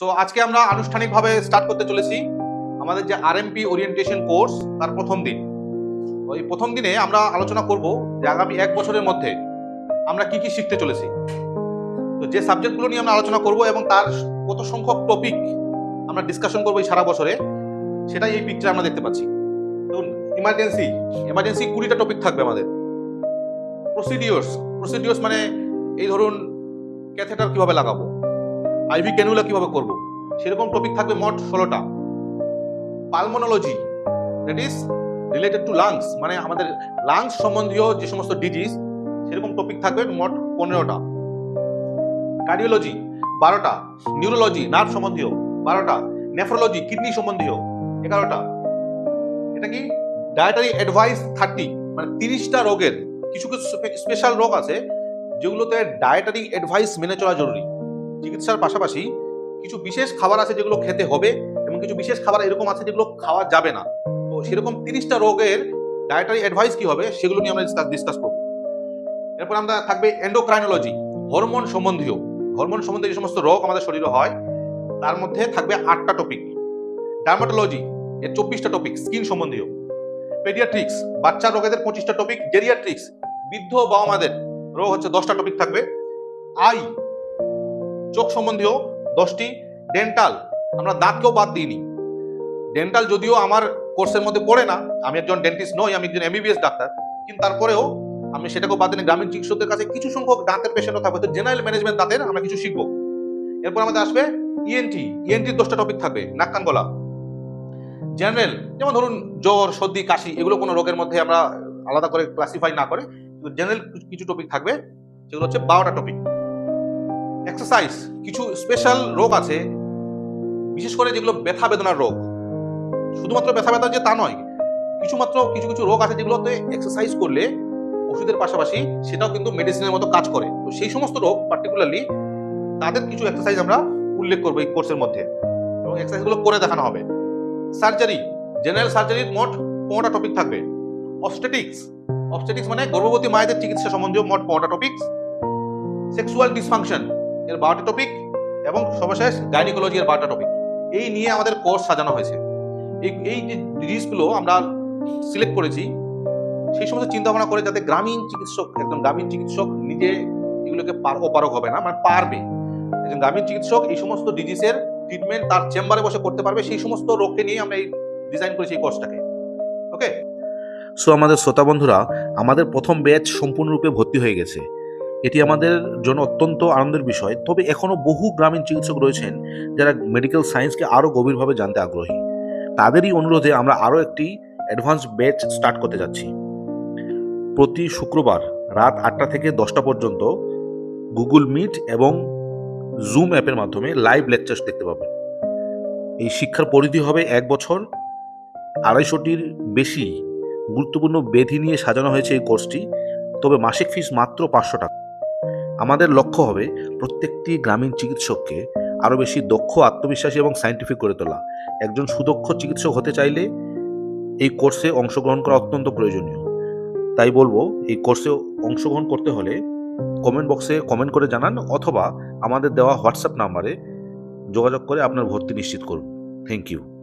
So আজকে আমরা আনুষ্ঠানিকভাবে স্টার্ট করতে চলেছি আমাদের যে আরএমপি ওরিয়েন্টেশন কোর্স তার প্রথম দিন। ওই প্রথম দিনে আমরা আলোচনা করব যে আগামী এক বছরের মধ্যে আমরা কি কি শিখতে চলেছি। তো যে সাবজেক্টগুলো নিয়ে আমরা আলোচনা করব এবং তার কত সংখ্যক টপিক আমরা ডিসকাশন করব এই সারা বছরে, সেটাই এই পিকচার আমরা দেখতে পাচ্ছি। ধরুন ইমার্জেন্সি ইমার্জেন্সি কুড়িটা টপিক থাকবে আমাদের। প্রসিডিওর্স প্রসিডিওর্স মানে এই ধরুন ক্যাথেটার কীভাবে লাগাবো? আইভি ক্যানুলা কীভাবে করব? সেরকম টপিক থাকবে মোট ষোলোটা। Pulmonology that is related to lungs মানে আমাদের লাংস সম্বন্ধীয় যে সমস্ত ডিজিজ সেরকম টপিক থাকবে মোট পনেরোটা। কার্ডিওলজি বারোটা। নিউরোলজি নার্ভ সম্বন্ধীয়, বারোটা। নেফ্রোলজি কিডনি সম্বন্ধীয়, এগারোটা। এটা কি? ডায়েটারি অ্যাডভাইস থার্টি মানে তিরিশটা রোগের, কিছু কিছু স্পেশাল রোগ আছে, যেগুলোতে ডায়েটারি অ্যাডভাইস মেনে চলা জরুরি। চিকিৎসার পাশাপাশি কিছু বিশেষ খাবার আছে যেগুলো খেতে হবে এবং কিছু বিশেষ খাবার এরকম আছে যেগুলো খাওয়া যাবে না। তো সেরকম তিরিশটা রোগের ডায়েটারি অ্যাডভাইস কি হবে সেগুলো নিয়ে আমরা ডিসকাস করব। এরপর আমরা থাকবে এন্ডোক্রাইনোলজি হরমোন সম্বন্ধীয়। হরমোন সম্বন্ধে যে সমস্ত রোগ আমাদের শরীরে হয়, তার মধ্যে থাকবে আটটা টপিক ডার্মাটোলজি এর চব্বিশটা টপিক স্কিন সম্বন্ধীয়। পেডিয়াট্রিক্স বাচ্চা রোগেদের পঁচিশটা টপিক জেরিয়াট্রিক্স বৃদ্ধ বাবা মাদের রোগ হচ্ছে দশটা টপিক থাকবে। আই চোখ সম্বন্ধীয় দশটি ডেন্টাল আমরা দাঁতকেও বাদ দিইনি। ডেন্টাল যদিও আমার কোর্সের মধ্যে পড়ে না, আমি একজন ডেন্টিস্ট নই, আমি একজন এমবিবিএস ডাক্তার, কিন্তু তারপরেও আমি সেটাকেও বাদ দিই গ্রামীণ চিকিৎসকদের কাছে কিছু সংখ্যক দাঁতের পেশেন্টও থাকবে, তো জেনারেল ম্যানেজমেন্ট দাঁতের আমরা কিছু শিখব। এরপর আমাদের আসবে E ইএনটি ইএনটির দশটা টপিক থাকবে, নাক, কান, গলা। জেনারেল যেমন ধরুন জ্বর, সর্দি, কাশি, এগুলো কোনো রোগের মধ্যে আমরা আলাদা করে ক্লাসিফাই না করে জেনারেল কিছু টপিক থাকবে সেগুলো হচ্ছে বারোটা টপিক এক্সারসাইজ কিছু স্পেশাল রোগ আছে, বিশেষ করে যেগুলো ব্যথা বেদনার রোগ। শুধুমাত্র ব্যথা ব্যথা যে তা নয় কিছু মাত্র কিছু কিছু রোগ আছে যেগুলোতে এক্সারসাইজ করলে ওষুধের পাশাপাশি সেটাও কিন্তু মেডিসিনের মতো কাজ করে। তো সেই সমস্ত রোগ পার্টিকুলারলি তাদের কিছু এক্সারসাইজ আমরা উল্লেখ করব এই কোর্সের মধ্যে। এবং এক্সারসাইজগুলো করে দেখানো হবে। সার্জারি জেনারেল সার্জারির মোট পনেরোটা টপিক থাকবে। অবস্টেটিক্স অবস্টেটিক্স মানে গর্ভবতী মায়েদের চিকিৎসা সম্বন্ধীয় মোট পনেরোটা টপিক্স সেক্সুয়াল ডিসফাংশন এর বারোটা টপিক এবং সর্বশেষ গাইনিকোলজি এর বারোটা টপিক এই নিয়ে আমাদের কোর্স সাজানো হয়েছে। এই এই যে ডিজিজগুলো আমরা সিলেক্ট করেছি, সেই সমস্ত চিন্তা ভাবনা করে যাতে গ্রামীণ চিকিৎসক একজন গ্রামীণ চিকিৎসক নিজে এগুলোকে পার অপারক হবে না মানে পারবে। একজন গ্রামীণ চিকিৎসক এই সমস্ত ডিজিজের ট্রিটমেন্ট তার চেম্বারে বসে করতে পারবে, সেই সমস্ত রোগকে নিয়ে আমরা এই ডিজাইন করেছি এই কোর্সটাকে ওকে সো আমাদের শ্রোতা বন্ধুরা, আমাদের প্রথম ব্যাচ সম্পূর্ণরূপে ভর্তি হয়ে গেছে। এটি আমাদের জন্য অত্যন্ত আনন্দের বিষয়। তবে এখনও বহু গ্রামীণ চিকিৎসক রয়েছেন যারা মেডিকেল সায়েন্সকে আরও গভীরভাবে জানতে আগ্রহী। তাদেরই অনুরোধে আমরা আরও একটি অ্যাডভান্স ব্যাচ স্টার্ট করতে যাচ্ছি। প্রতি শুক্রবার রাত আটটা থেকে দশটা পর্যন্ত গুগল মিট এবং জুম অ্যাপের মাধ্যমে লাইভ লেকচার দেখতে পাবেন। এই শিক্ষার পরিধি হবে এক বছর। আড়াইশোটির বেশি গুরুত্বপূর্ণ বেধি নিয়ে সাজানো হয়েছে এই কোর্সটি তবে মাসিক ফিস মাত্র পাঁচশো টাকা। আমাদের লক্ষ্য হবে প্রত্যেকটি গ্রামীণ চিকিৎসককে আরও বেশি দক্ষ, আত্মবিশ্বাসী এবং সায়েন্টিফিক করে তোলা। একজন সুদক্ষ চিকিৎসক হতে চাইলে এই কোর্সে অংশগ্রহণ করা অত্যন্ত প্রয়োজনীয়। তাই বলব, এই কোর্সে অংশগ্রহণ করতে হলে কমেন্ট বক্সে কমেন্ট করে জানান অথবা আমাদের দেওয়া হোয়াটসঅ্যাপ নাম্বারে যোগাযোগ করে আপনার ভর্তি নিশ্চিত করুন। Thank you